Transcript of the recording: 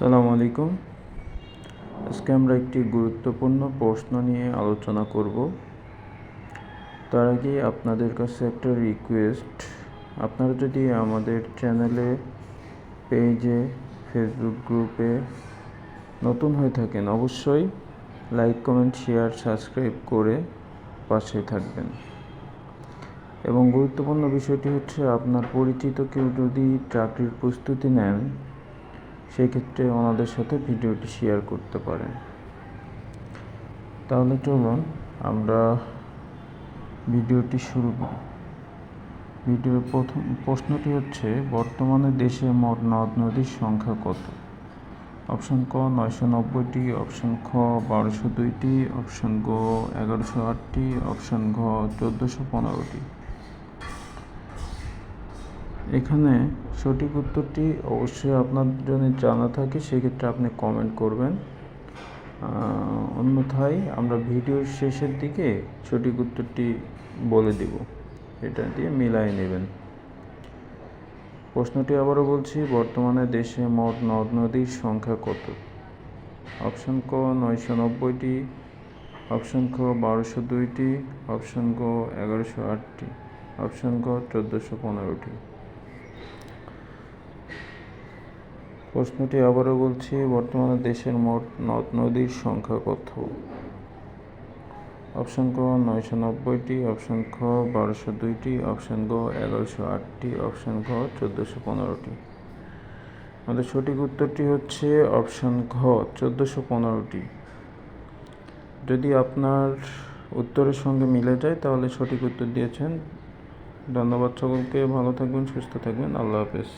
আসসালামু আলাইকুম। আজকে আমরা একটি গুরুত্বপূর্ণ প্রশ্ন নিয়ে আলোচনা করব। তার আগে আপনাদের কাছে একটা রিকোয়েস্ট আপনারা যদি আমাদের চ্যানেলে পেজে ফেসবুক গ্রুপে নতুন হয়ে থাকেন, অবশ্যই লাইক কমেন্ট শেয়ার সাবস্ক্রাইব করে পাশে থাকবেন। এবং গুরুত্বপূর্ণ বিষয়টি হচ্ছে, আপনার পরিচিত কেউ যদি চাকরির প্রস্তুতি নেন সেই ক্ষেত্রে ওনাদের সাথে ভিডিওটি শেয়ার করতে পারেন। তাহলে চলুন আমরা ভিডিওটি শুরু করি। ভিডিওর প্রথম প্রশ্নটি হচ্ছে, বর্তমানে দেশে মোট নদ নদীর সংখ্যা কত? অপশন ক, নয়শো নব্বইটি, অপশন খ, বারোশো দুইটি, অপশন গ, এগারোশো আটটি, অপশন ঘ, চোদ্দোশো পনেরোটি। এখানে সঠিক উত্তরটি অবশ্যই আপনার যদি জানা থাকে, সেক্ষেত্রে আপনি কমেন্ট করবেন। অন্যথায় আমরা ভিডিওর শেষের দিকে সঠিক উত্তরটি বলে দিব। এটা দিয়ে মিলাই নেবেন। প্রশ্নটি আবারও বলছি, বর্তমানে দেশে মোট নদ নদীর সংখ্যা কত? অপশন ক নয়শো নব্বইটি অপশন খ বারোশো দুইটি অপশন গ এগারোশো আটটি অপশন গ চোদ্দোশো পনেরোটি। প্রশ্নটি আবারও বলছি, বর্তমানে দেশের মোট নদ নদীর সংখ্যা কত? অপশন ক নয়শো নব্বইটি, অপশন খ বারোশো দুইটি, অপশন গ এগারোশো আটটি, অপশন ঘ চোদ্দোশো পনেরোটি। আমাদের সঠিক উত্তরটি হচ্ছে অপশন ঘ, চোদ্দোশো পনেরোটি। যদি আপনার উত্তরের সঙ্গে মিলে যায়, তাহলে সঠিক উত্তর দিয়েছেন। ধন্যবাদ সকলকে, ভালো থাকবেন, সুস্থ থাকবেন, আল্লাহ হাফেজ।